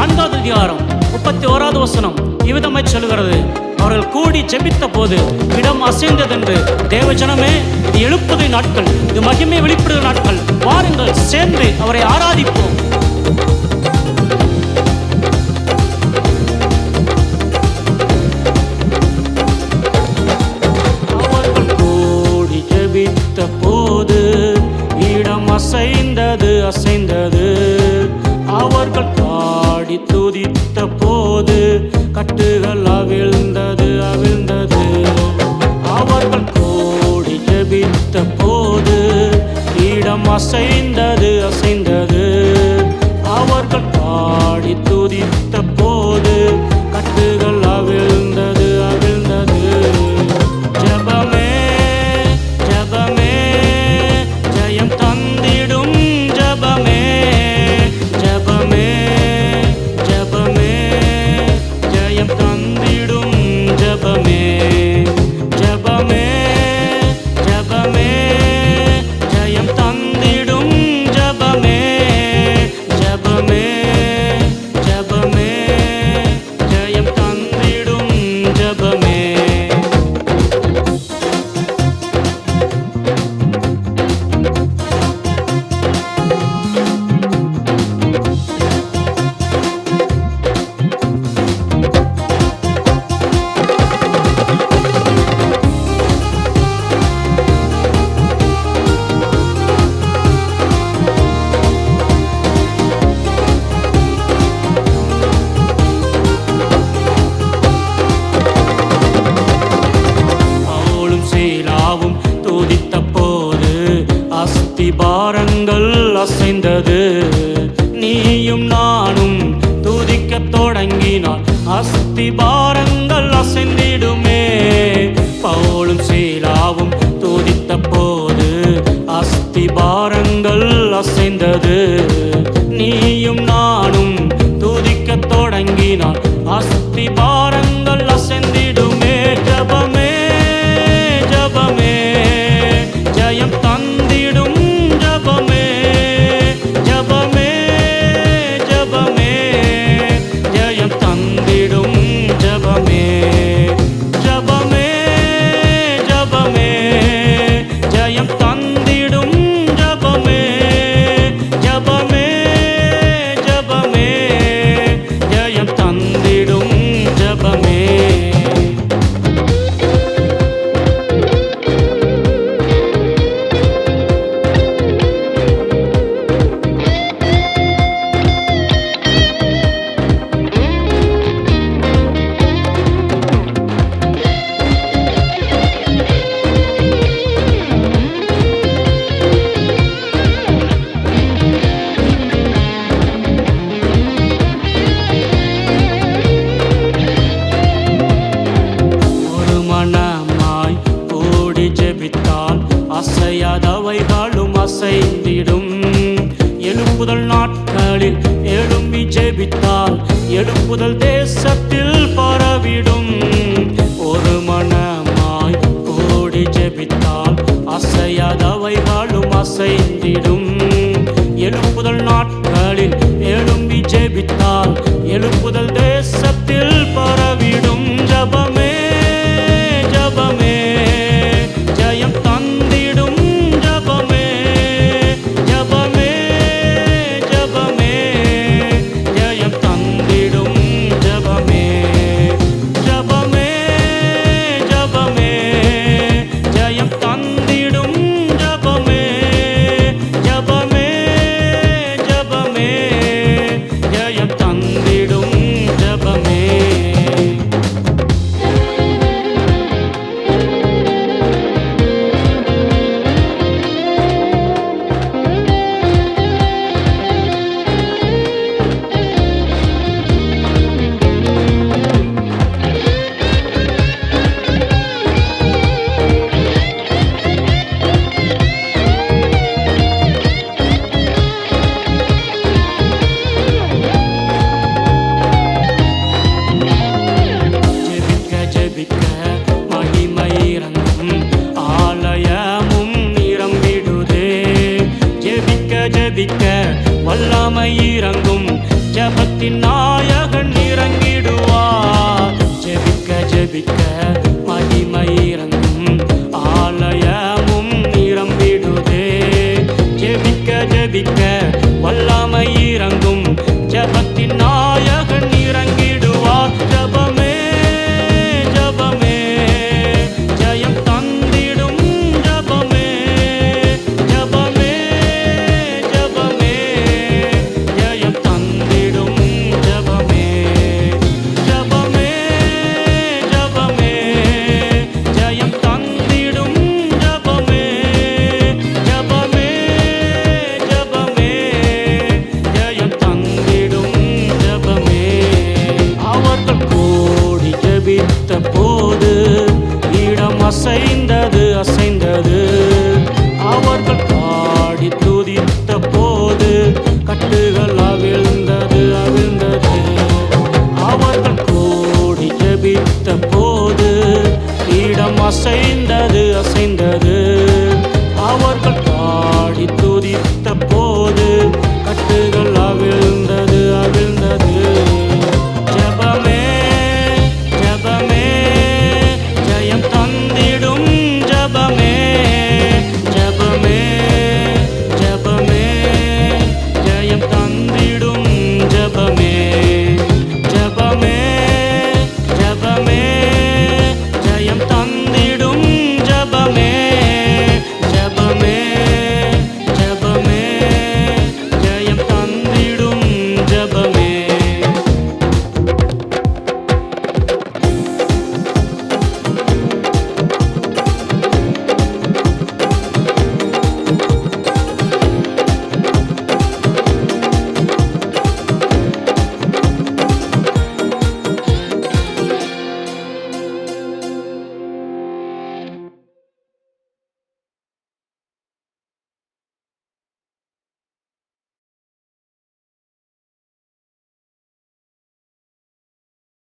நான்காவது அதிகாரம் முப்பத்தி ஓராவது வசனம். இவ்விதமாய் சொல்கிறது அவர்கள் கூடி ஜெபித்த போது இடம் அசைந்ததென்று தேவஜனமே இது நாட்கள் இது மகிமை வெளிப்படுகிற நாட்கள். வாருங்கள் சேர்ந்து அவரை ஆராதிப்போம். கூடி ஜெபித்த போது இடம் அசைந்தது அசைந்தது. அவர்கள் பாடி துதித்த போது கட்டுகள் அவிழ்ந்தது அவிழ்ந்தது. அவர்கள் கோடி ஜபித்த போது இடம் அசைந்தது அசைந்தது. அவர்கள் பாடி துதித்த பாரங்கள் அசைந்தது. நீயும் நானும் துதிக்கத் தொடங்கினால் அஸ்தி பாரங்கள் எடுப்புதல் தேசத்தில் பரவிடும். ஒரு மனமாய் கூடி ஜெபித்தால் அசையாதவைகளும் அசைந்திடும். எழுப்புதல் நாட்களில் விடுவிக்க வல்லமை இறங்கும். ஜபத்தின் நாயகன் இறங்கிடுவார். ஜெபிக்க ஜெபிக்க மகிமை இறங்கும். அது அசைந்து